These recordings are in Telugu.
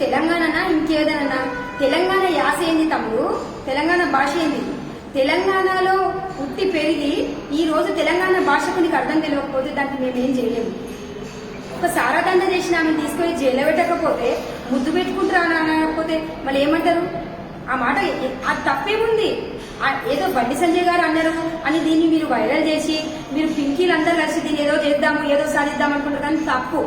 తెలంగాణనా? ఇంకేదైనా? తెలంగాణ యాస ఏంది తమ్ముడు? తెలంగాణ భాష ఏంది? తెలంగాణలో పుట్టి పెరిగి ఈ రోజు తెలంగాణ భాషకు నీకు అర్థం తెలియకపోతే దానికి మేమేం చేయలేము. ఒక సారాదండ చేసిన ఆమె తీసుకొని జైలు పెట్టకపోతే ముద్దు పెట్టుకుంటారా అనకపోతే మళ్ళీ ఏమంటారు? ఆ మాట ఆ తప్పేముంది? ఆ ఏదో బండి సంజయ్ గారు అన్నారు అని దీన్ని మీరు వైరల్ చేసి మీరు పింకీలు అందరూ కలిసి దీన్ని ఏదో చేద్దాము ఏదో సాధిద్దాం అనుకుంటారు కానీ తప్పు.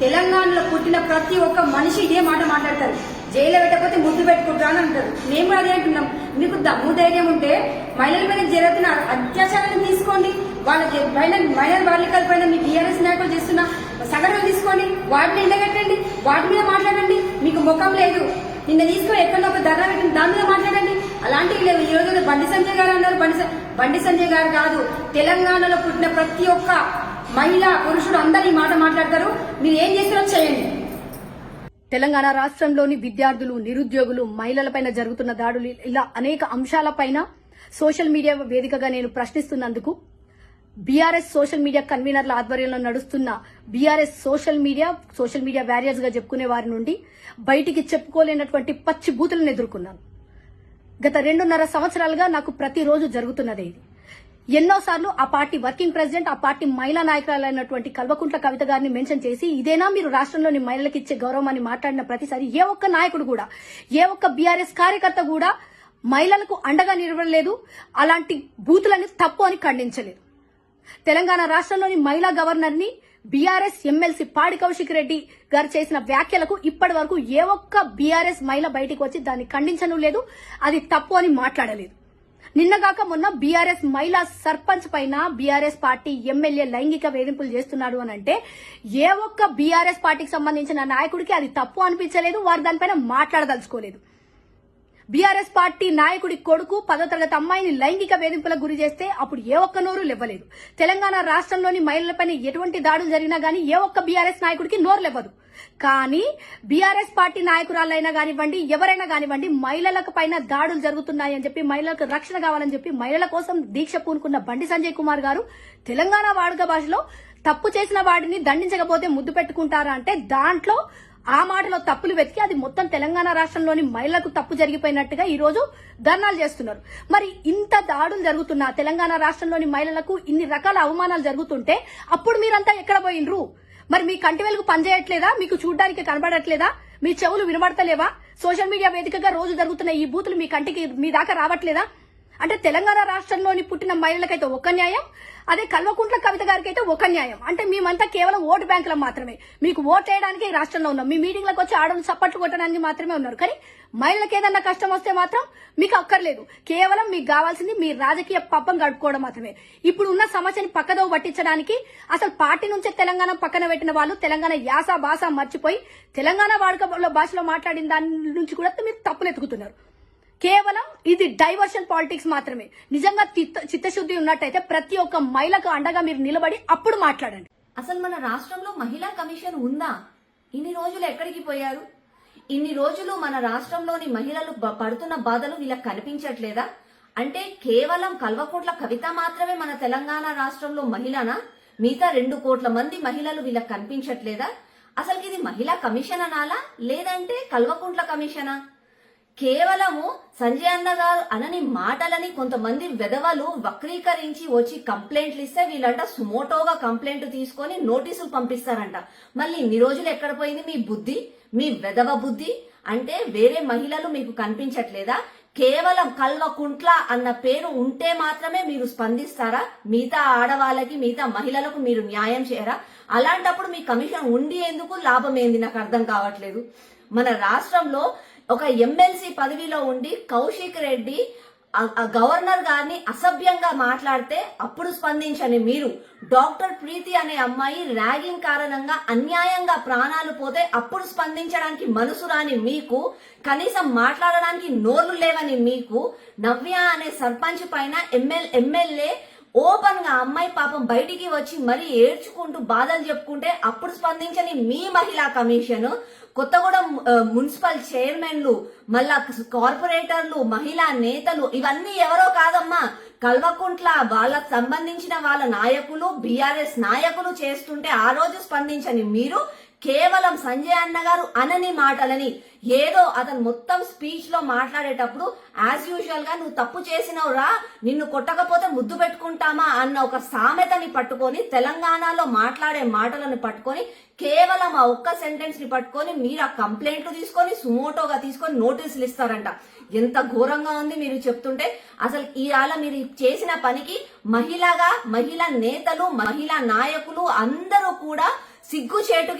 తెలంగాణలో పుట్టిన ప్రతి ఒక్క మనిషి ఇదే మాట మాట్లాడతారు. జైలు పెట్టకపోతే ముద్దు పెట్టుకుంటారా అని అంటారు. మేము కూడా అదే అంటున్నాం. మీకు దమ్ము ధైర్యం ఉంటే మహిళల మీద జరుగుతున్న అత్యాచారాన్ని తీసుకోండి. వాళ్ళ మహిళ మైనర్ బాలికల పైన మీ టీఆర్ఎస్ నాయకులు చేస్తున్న సగటులు తీసుకోండి. వాటిని ఎండగట్టండి. వాటి మీద మాట్లాడండి. మీకు ముఖం లేదు. నిన్న తీసుకొని ఎక్కడో ఒక ధర పెట్టింది. దాని మీద మాట్లాడండి. అలాంటివి లేవు. ఈ రోజు బండి సంజయ్ గారు అన్నారు. బండి బండి సంజయ్ గారు కాదు. తెలంగాణలో పుట్టిన ప్రతి ఒక్క మహిళ పురుషుడు అందరు ఈ మాట మాట్లాడతారు. మీరు ఏం చేస్తారో చేయండి. తెలంగాణ రాష్ట్రంలోని విద్యార్థులు నిరుద్యోగులు మహిళలపైన జరుగుతున్న దాడులు ఇలా అనేక అంశాలపైన సోషల్ మీడియా వేదికగా నేను ప్రశ్నిస్తున్నందుకు బీఆర్ఎస్ సోషల్ మీడియా కన్వీనర్ల ఆధ్వర్యంలో నడుస్తున్న BRS social media social media వ్యారియర్స్గా చెప్పుకునే వారి నుండి బయటికి చెప్పుకోలేనటువంటి పచ్చి బూతులను ఎదుర్కొన్నాను. గత రెండున్నర సంవత్సరాలుగా నాకు ప్రతిరోజు జరుగుతున్నదే ఇది. ఎన్నోసార్లు ఆ పార్టీ వర్కింగ్ ప్రెసిడెంట్ ఆ పార్టీ మహిళా నాయకురాలైనటువంటి కల్వకుంట్ల కవిత గారిని మెన్షన్ చేసి ఇదేనా మీరు రాష్ట్రంలోని మహిళలకు ఇచ్చే గౌరవం అని మాట్లాడిన ప్రతిసారి ఏ ఒక్క నాయకుడు కూడా ఏ ఒక్క బీఆర్ఎస్ కార్యకర్త కూడా మహిళలకు అండగా నిలవలేదు అలాంటి బూతులని తప్పు అని ఖండించలేదు. తెలంగాణ రాష్ట్రంలోని మహిళా గవర్నర్ని బీఆర్ఎస్ ఎమ్మెల్సీ పాడి కౌశిక్ రెడ్డి గారు చేసిన వ్యాఖ్యలకు ఇప్పటి వరకు ఏ ఒక్క బీఆర్ఎస్ మహిళ బయటికి వచ్చి దాన్ని ఖండించను లేదు అది తప్పు అని మాట్లాడలేదు. నిన్నగాక మొన్న బీఆర్ఎస్ మహిళా సర్పంచ్ పైన బీఆర్ఎస్ పార్టీ ఎమ్మెల్యే లైంగిక వేధింపులు చేస్తున్నాడు అని అంటే ఏ ఒక్క బీఆర్ఎస్ పార్టీకి సంబంధించిన నాయకుడికి అది తప్పు అనిపించలేదు వారు దానిపైన మాట్లాడదలుచుకోలేదు. బీఆర్ఎస్ పార్టీ నాయకుడి కొడుకు పదో తరగతి అమ్మాయిని లైంగిక వేధింపులకు గురి చేస్తే అప్పుడు ఏ ఒక్క నోరు లెవ్వలేదు. తెలంగాణ రాష్ట్రంలోని మహిళలపై ఎటువంటి దాడులు జరిగినా గానీ ఏ ఒక్క బీఆర్ఎస్ నాయకుడికి నోరు లేవదు కానీ బీఆర్ఎస్ పార్టీ నాయకురాలైనా కానివ్వండి ఎవరైనా కానివ్వండి మహిళలకు పైన దాడులు జరుగుతున్నాయని చెప్పి మహిళలకు రక్షణ కావాలని చెప్పి మహిళల కోసం దీక్ష పూనుకున్న బండి సంజయ్ కుమార్ గారు తెలంగాణ వాడుక భాషలో తప్పు చేసిన వాడిని దండించకపోతే ముద్దు పెట్టుకుంటారా అంటే దాంట్లో ఆ మాటలో తప్పులు వెతికి అది మొత్తం తెలంగాణ రాష్ట్రంలోని మహిళలకు తప్పు జరిగిపోయినట్టుగా ఈ రోజు ధర్నాలు చేస్తున్నారు. మరి ఇంత దాడులు జరుగుతున్నా తెలంగాణ రాష్ట్రంలోని మహిళలకు ఇన్ని రకాల అవమానాలు జరుగుతుంటే అప్పుడు మీరంతా ఎక్కడ పోయినరు మరి మీ కంటి వెలుగు పనిచేయట్లేదా? మీకు చూడడానికి కనబడట్లేదా? మీ చెవులు వినబడతలేవా? సోషల్ మీడియా వేదికగా రోజు జరుగుతున్న ఈ బూతులు మీ కంటికి మీ దాకా రావట్లేదా? అంటే తెలంగాణ రాష్ట్రంలోని పుట్టిన మహిళలకైతే ఒక న్యాయం అదే కల్వకుంట్ల కవిత గారికి అయితే ఒక న్యాయం. అంటే మేమంతా కేవలం ఓటు బ్యాంకుల మాత్రమే. మీకు ఓట్ వేయడానికి ఈ రాష్ట్రంలో ఉన్నాం. మీ మీటింగ్లకు వచ్చి ఆడలు చప్పట్లు కొట్టడానికి మాత్రమే ఉన్నారు. కానీ మహిళలకు ఏదన్నా కష్టం వస్తే మాత్రం మీకు అక్కర్లేదు. కేవలం మీకు కావాల్సింది మీ రాజకీయ పబ్బం గడుపుకోవడం మాత్రమే. ఇప్పుడు ఉన్న సమస్యని పక్కదో పట్టించడానికి అసలు పార్టీ నుంచే తెలంగాణ పక్కన పెట్టిన వాళ్ళు తెలంగాణ యాస భాష మర్చిపోయి తెలంగాణ వాడుక భాషలో మాట్లాడిన దాని నుంచి కూడా మీరు తప్పులు ఎత్తుకుతున్నారు. కేవలం ఇది డైవర్షన్ పాలిటిక్స్ మాత్రమే. నిజంగా చిత్త- చిత్తశుద్ధి ఉన్నట్టయితే ప్రతి ఒక్క మహిళకు అండగా మీరు నిలబడి అప్పుడు మాట్లాడండి. అసలు మన రాష్ట్రంలో మహిళా కమిషన్ ఉందా? ఇన్ని రోజులు ఎక్కడికి పోయారు? ఇన్ని రోజులు మన రాష్ట్రంలోని మహిళలు పడుతున్న బాధలు వీళ్ళకి కనిపించట్లేదా? అంటే కేవలం కల్వకోట్ల కవిత మాత్రమే మన తెలంగాణ రాష్ట్రంలో మహిళనా? మిగతా రెండు కోట్ల మంది మహిళలు వీళ్ళకి కనిపించట్లేదా? అసలు ఇది మహిళా కమిషన్ అనాలా? లేదంటే కల్వకుంట్ల కమిషనా? కేవలము సంజయ్ అన్న గారు అనని మాటలని కొంతమంది వెధవలు వక్రీకరించి వచ్చి కంప్లైంట్లు ఇస్తే వీళ్ళంట సుమోటోగా కంప్లైంట్ తీసుకొని నోటీసులు పంపిస్తారంట. మళ్ళీ ఇన్ని రోజులు ఎక్కడ పోయింది మీ బుద్ధి? మీ వెధవ బుద్ధి? అంటే వేరే మహిళలు మీకు కనిపించట్లేదా? కేవలం కల్వకుంట్ల అన్న పేరు ఉంటే మాత్రమే మీరు స్పందిస్తారా? మిగతా ఆడవాళ్ళకి మిగతా మహిళలకు మీరు న్యాయం చేయరా? అలాంటప్పుడు మీ కమిషన్ ఉండి ఎందుకు లాభం ఏంది నాకు అర్థం కావట్లేదు. మన రాష్ట్రంలో ఒక ఎమ్మెల్సీ పదవిలో ఉండి కౌశిక్ రెడ్డి ఆ- గవర్నర్ గారిని అసభ్యంగా మాట్లాడితే అప్పుడు స్పందించని మీరు. డాక్టర్ ప్రీతి అనే అమ్మాయి ర్యాగింగ్ కారణంగా అన్యాయంగా ప్రాణాలు పోతే అప్పుడు స్పందించడానికి మనసు రాని మీకు కనీసం మాట్లాడడానికి నోర్లు లేవని మీకు నవ్య అనే సర్పంచ్ పైన ఎమ్మెల్ ఎమ్మెల్యే ఓపెన్గా అమ్మాయి పాపం బయటికి వచ్చి మరీ ఏడ్చుకుంటూ బాధలు చెప్పుకుంటే అప్పుడు స్పందించని మీ మహిళా కమిషన్ కొత్తగూడెం మున్సిపల్ చైర్మన్లు మళ్ళా కార్పొరేటర్లు మహిళా నేతలు ఇవన్నీ ఎవరో కాదమ్మా కల్వకుంట్ల వాళ్ళకు సంబంధించిన వాళ్ళ నాయకులు బీఆర్ఎస్ నాయకులు చేస్తుంటే ఆ రోజు స్పందించని మీరు కేవలం సంజయ్ అన్న గారు అనని మాటలని ఏదో అతను మొత్తం స్పీచ్లో మాట్లాడేటప్పుడు యాజ్ యూజువల్గా నువ్వు తప్పు చేసినావు రా నిన్ను కొట్టకపోతే ముద్దు పెట్టుకుంటామా అన్న ఒక సామెతని పట్టుకొని తెలంగాణలో మాట్లాడే మాటలను పట్టుకొని కేవలం ఆ ఒక్క సెంటెన్స్ని పట్టుకొని మీరు ఆ కంప్లైంట్లు తీసుకొని సుమోటోగా తీసుకొని నోటీసులు ఇస్తారంట. ఎంత ఘోరంగా ఉంది మీరు చెప్తుంటే. అసలు ఇవాళ మీరు చేసిన పనికి మహిళగా మహిళా నేతలు మహిళా నాయకులు అందరూ కూడా సిగ్గుచేటు